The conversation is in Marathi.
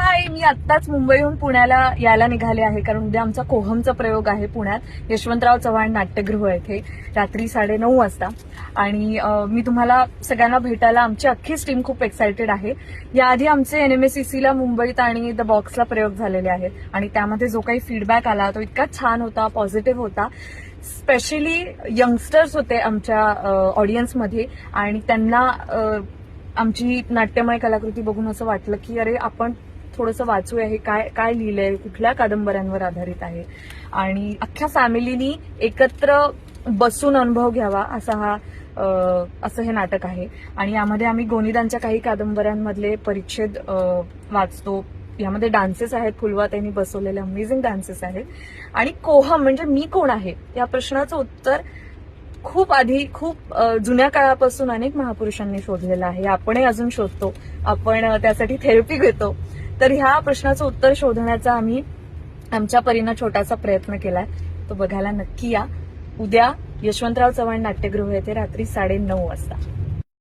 हाय मी आत्ताच मुंबईहून पुण्याला यायला निघाले आहे. कारण उद्या आमचा कोहमचा प्रयोग आहे पुण्यात. यशवंतराव चव्हाण नाट्यगृह येथे रात्री साडेनऊ वाजता. आणि मी तुम्हाला सगळ्यांना भेटायला आमची अख्खीच टीम खूप एक्सायटेड आहे. याआधी आमचे एनएमएसीसीला मुंबईत आणि द बॉक्सला प्रयोग झालेले आहेत. आणि त्यामध्ये जो काही फीडबॅक आला तो इतका छान होता पॉझिटिव्ह होता. स्पेशली यंगस्टर्स होते आमच्या ऑडियन्समध्ये आणि त्यांना आमची नाट्यमय कलाकृती बघून असं वाटलं की अरे आपण थोडंसं वाचूया हे काय काय लिहिलंय कुठल्या कादंबऱ्यांवर आधारित आहे. आणि अख्ख्या फॅमिलीनी एकत्र बसून अनुभव घ्यावा असा हा असं हे नाटक आहे. आणि यामध्ये आम्ही गोनिदांच्या काही कादंबऱ्यांमधले परिच्छेद वाचतो. यामध्ये डान्सेस आहेत. फुलवा त्यांनी बसवलेले अमेझिंग डान्सेस आहेत. आणि कोहम म्हणजे मी कोण आहे या प्रश्नाचं उत्तर खूप आधी खूप जुन्या काळापासून अनेक महापुरुषांनी शोधलेलं आहे. आपणही अजून शोधतो. आपण त्यासाठी थेरपी घेतो. तर ह्या प्रश्नाचं उत्तर शोधण्याचा आम्ही आमच्या परीनं छोटासा प्रयत्न केलाय. तो बघायला नक्की या. उद्या यशवंतराव चव्हाण नाट्यगृह येथे रात्री साडे नऊ वाजता.